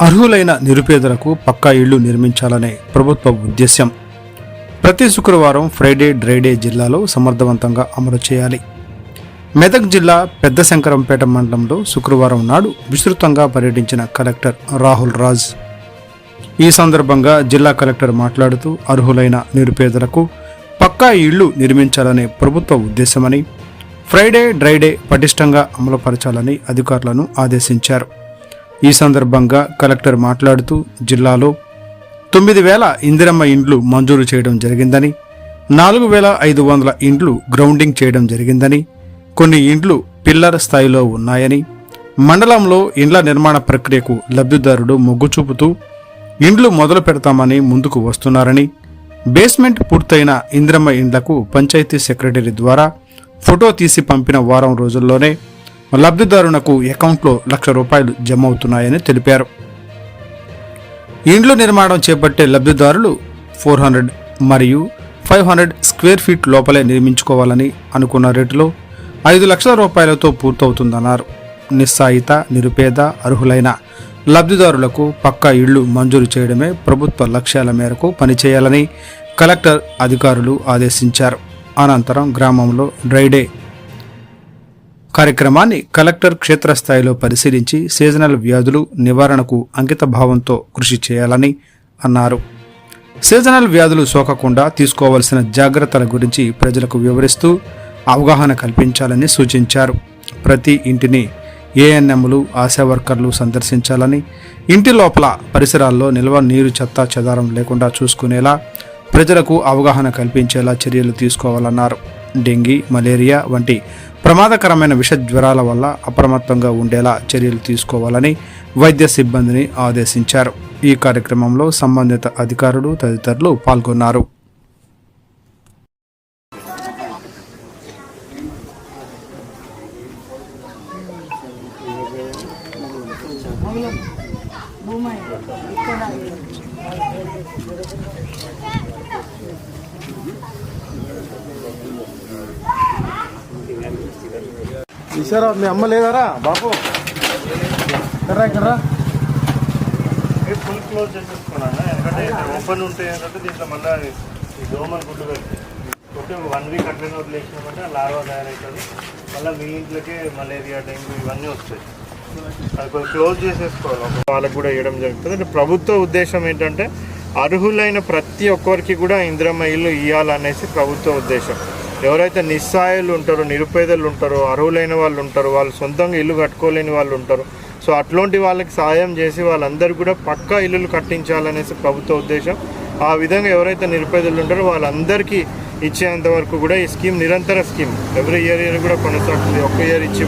అర్హులైన నిరుపేదలకు పక్కా ఇళ్ళు నిర్మించాలనే ప్రభుత్వ ఉద్దేశ్యం. ప్రతి శుక్రవారం ఫ్రైడే డ్రైడే జిల్లాలో సమర్థవంతంగా అమలు చేయాలి. మెదక్ జిల్లా పెద్ద శంకరంపేట మండలంలో శుక్రవారం నాడు విస్తృతంగా పర్యటించిన కలెక్టర్ రాహుల్ రాజ్. ఈ సందర్భంగా జిల్లా కలెక్టర్ మాట్లాడుతూ అర్హులైన నిరుపేదలకు పక్కా ఇళ్ళు నిర్మించాలనే ప్రభుత్వ ఉద్దేశమని ఫ్రైడే డ్రైడే పటిష్టంగా అమలుపరచాలని అధికారులను ఆదేశించారు. ఈ సందర్భంగా కలెక్టర్ మాట్లాడుతూ జిల్లాలో తొమ్మిది వేల ఇందిరమ్మ ఇండ్లు మంజూరు చేయడం జరిగిందని నాలుగు వేల ఐదు వందల ఇండ్లు గ్రౌండింగ్ చేయడం జరిగిందని కొన్ని ఇండ్లు పిల్లర్ స్థాయిలో ఉన్నాయని మండలంలో ఇండ్ల నిర్మాణ ప్రక్రియకు లబ్ధిదారుడు మొగ్గు చూపుతూ ఇండ్లు మొదలు పెడతామని ముందుకు వస్తున్నారని బేస్మెంట్ పూర్తయిన ఇంద్రమ్మ ఇండ్లకు పంచాయతీ సెక్రటరీ ద్వారా ఫోటో తీసి పంపిన వారం రోజుల్లోనే లబ్ధిదారునకు అకౌంట్లో లక్ష రూపాయలు జమ అవుతున్నాయని తెలిపారు. ఇండ్లు నిర్మాణం చేపట్టే లబ్ధిదారులు ఫోర్ హండ్రెడ్ మరియు ఫైవ్ హండ్రెడ్ స్క్వేర్ ఫీట్ లోపలే నిర్మించుకోవాలని అనుకున్న రేటులో ఐదు లక్షల రూపాయలతో పూర్తవుతుందన్నారు. నిస్సాయిత నిరుపేద అర్హులైన లబ్ధిదారులకు పక్కా ఇళ్ళు మంజూరు చేయడమే ప్రభుత్వ లక్ష్యాల మేరకు పనిచేయాలని కలెక్టర్ అధికారులు ఆదేశించారు. అనంతరం గ్రామంలో డ్రైడే కార్యక్రమాన్ని కలెక్టర్ క్షేత్రస్థాయిలో పరిశీలించి సీజనల్ వ్యాధులు నివారణకు అంకిత భావంతో కృషి చేయాలని అన్నారు. సీజనల్ వ్యాధులు సోకకుండా తీసుకోవాల్సిన జాగ్రత్తల గురించి ప్రజలకు వివరిస్తూ అవగాహన కల్పించాలని సూచించారు. ప్రతి ఇంటిని ఏఎన్ఎంలు ఆశా వర్కర్లు సందర్శించాలని ఇంటి లోపల పరిసరాల్లో నిల్వ నీరు చెత్త చెదారం లేకుండా చూసుకునేలా ప్రజలకు అవగాహన కల్పించేలా చర్యలు తీసుకోవాలన్నారు. డెంగీ మలేరియా వంటి ప్రమాదకరమైన విష జ్వరాల వల్ల అప్రమత్తంగా ఉండేలా చర్యలు తీసుకోవాలని వైద్య సిబ్బందిని ఆదేశించారు. ఈ కార్యక్రమంలో సంబంధిత అధికారులు తదితరులు పాల్గొన్నారు. ఈసారా మీ అమ్మ లేదారా? బాబు. కర్రా కర్రా ఫుల్ క్లోజ్ చేసేసుకున్నాను. ఎందుకంటే ఓపెన్ ఉంటే ఏంటంటే దీంట్లో మళ్ళీ ఈ దోమలు గుడ్డు కట్టి కొట్టి వన్ వీక్ అట్లనే వదిలేసినామంటే ఆ లార్వా తయారవుతుంది మళ్ళీ మీ ఇంట్లోకి మలేరియా డెంగ్యూ ఇవన్నీ వస్తాయి. అది కొంచెం క్లోజ్ చేసేసుకోవాలి. అప్పుడు వాళ్ళకి కూడా ఇవ్వడం జరుగుతుంది. అంటే ప్రభుత్వ ఉద్దేశం ఏంటంటే అర్హులైన ప్రతి ఒక్కరికి కూడా ఇంద్రమ్మ ఇల్లు ఇవ్వాలనేసి ప్రభుత్వ ఉద్దేశం. ఎవరైతే నిస్సాయులు ఉంటారో నిరుపేదలు ఉంటారో అర్హులైన వాళ్ళు ఉంటారో వాళ్ళు సొంతంగా ఇల్లు కట్టుకోలేని వాళ్ళు ఉంటారు సో అట్లాంటి వాళ్ళకి సాయం చేసి వాళ్ళందరూ కూడా పక్కా ఇల్లులు కట్టించాలనేసి ప్రభుత్వ ఉద్దేశం. ఆ విధంగా ఎవరైతే నిరుపేదలు ఉంటారో వాళ్ళందరికీ ఇచ్చేంత వరకు కూడా ఈ స్కీమ్ నిరంతర స్కీమ్. ఎవ్రీ ఇయర్ ఇయర్ కూడా కొనసాగుతుంది. ఒక్క ఇయర్ ఇచ్చి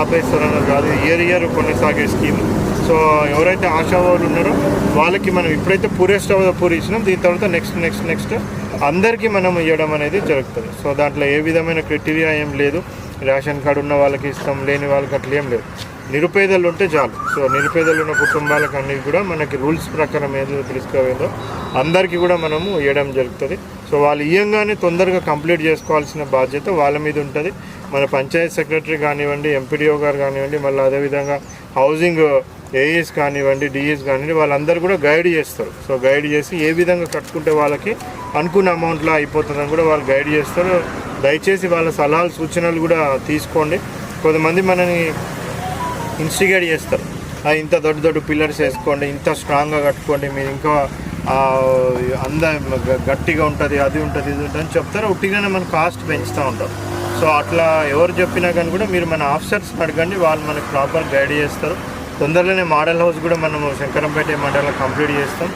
ఆపేస్తారన్నది కాదు ఇయర్ ఇయర్ కొనసాగే స్కీమ్. సో ఎవరైతే ఆశావాళ్ళు ఉన్నారో వాళ్ళకి మనం ఇప్పుడైతే పూరేస్ట్ ఆఫ్ ఇచ్చినాం. దీని తర్వాత నెక్స్ట్ నెక్స్ట్ నెక్స్ట్ అందరికీ మనం ఇవ్వడం అనేది జరుగుతుంది. సో దాంట్లో ఏ విధమైన క్రైటీరియా ఏం లేదు. రేషన్ కార్డు ఉన్న వాళ్ళకి ఇస్తాం లేని వాళ్ళకి అట్లా ఏం లేదు. నిరుపేదలు ఉంటే చాలు. సో నిరుపేదలు ఉన్న కుటుంబాలకు అన్నీ కూడా మనకి రూల్స్ ప్రకారం ఏదో తెలుసుకోవేదో అందరికీ కూడా మనము ఇవ్వడం జరుగుతుంది. సో వాళ్ళు ఇయ్యంగానే తొందరగా కంప్లీట్ చేసుకోవాల్సిన బాధ్యత వాళ్ళ మీద ఉంటుంది. మన పంచాయత్ సెక్రటరీ కానివ్వండి ఎంపీడీఓ గారు కానివ్వండి మళ్ళీ అదేవిధంగా హౌసింగ్ ఏఈస్ కానివ్వండి డిఈస్ కానివ్వండి వాళ్ళందరూ కూడా గైడ్ చేస్తారు. సో గైడ్ చేసి ఏ విధంగా కట్టుకుంటే వాళ్ళకి అనుకున్న అమౌంట్లో అయిపోతుందని కూడా వాళ్ళు గైడ్ చేస్తారు. దయచేసి వాళ్ళ సలహాలు సూచనలు కూడా తీసుకోండి. కొంతమంది మనని ఇన్స్టిగేట్ చేస్తారు. ఇంత దొడ్డు దొడ్డు పిల్లర్స్ వేసుకోండి ఇంత స్ట్రాంగ్గా కట్టుకోండి మీరు ఇంకా అంద గట్టిగా ఉంటుంది అది ఉంటుంది ఇది ఉంటుంది అని చెప్తారు. ఉట్టిగానే మన కాస్ట్ పెంచుతూ ఉంటాం సో అట్లా ఎవరు చెప్పినా కానీ కూడా మీరు మన ఆఫీసర్స్ అడగండి వాళ్ళు మనకి ప్రాపర్ గైడ్ చేస్తారు. తొందరలోనే మోడల్ హౌస్ కూడా మనము శంకరంపేట మండలం కంప్లీట్ చేస్తాం.